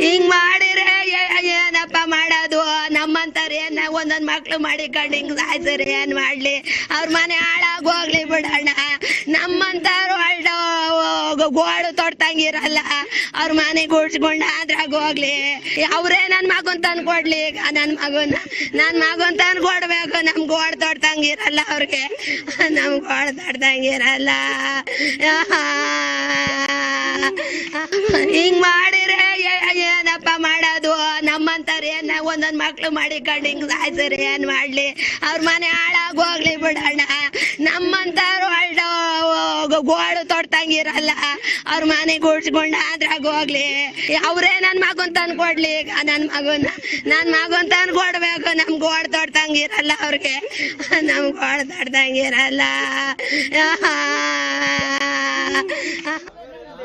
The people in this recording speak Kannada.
ಹಿಂಗ್ ಮಾಡಿದ್ರೆ ಒಂದೊಂದ್ ಮಕ್ಳು ಮಾಡಿಕೊಂಡು ಹಿಂಗ್ ಸಾಯ್ತಾರೆ, ಏನ್ ಮಾಡ್ಲಿ? ಅವ್ರ ಮನೆ ಹಾಳಾಗ್ ಹೋಗ್ಲಿ ಬಿಡೋಣ. ನಮ್ಮಂತಾರು ಗೋಳು ತೊಡ್ತಂಗಿರಲ್ಲ. ಅವ್ರ ಮನೆ ಗುಡ್ಸ್ಕೊಂಡ ಅದ್ರಾಗ ಹೋಗ್ಲಿ. ಅವ್ರೇ ನನ್ ಮಗನ್ ತಂದ್ ಕೊಡ್ಲಿ. ಈಗ ನನ್ ಮಗನ, ನನ್ ಮಗನ್ ತಂದ್ ಕೊಡ್ಬೇಕು. ನಮ್ ಗೋಡ್ ತೊಡ್ತಂಗಿರಲ್ಲ ಅವ್ರಿಗೆ. ನಮ್ ಗೋಡ್ ತೊಡ್ತಂಗಿರಲ್ಲ. ಹಿಂಗ್ ಮಾಡಿರೇ ಏನ ಒಂದೊಂದ್ ಮಕ್ಳು ಮಾಡಿಕೊಂಡು ಹಿಂಗ್ ಸಾಯ್ತಾರೆ ಏನ್ ಮಾಡ್ಲಿ? ಅವ್ರ ಮನೆ ಹಾಳಾಗ್ ಹೋಗ್ಲಿ ಬಿಡೋಣ. ನಮ್ಮಂತಾರು ಗೋಳು ತೊಡ್ತಂಗಿರಲ್ಲ. ಅವ್ರ ಮನೆ ಗುಡ್ಸ್ಕೊಂಡ ಅದ್ರಾಗ ಹೋಗ್ಲಿ. ಅವ್ರೇ ನನ್ ಮಗನ್ ತಂದ್ ಕೊಡ್ಲಿ ಈಗ ನನ್ ಮಗನ. ನನ್ ಮಗನ್ ತಂದ್ ಕೊಡ್ಬೇಕು. ನಮ್ ಗೋಳ್ ತೊಡ್ತಂಗಿರಲ್ಲ ಅವ್ರಿಗೆ. ನಮ್ ಗೋಳ್ ತೊಡ್ತಂಗಿರಲ್ಲ.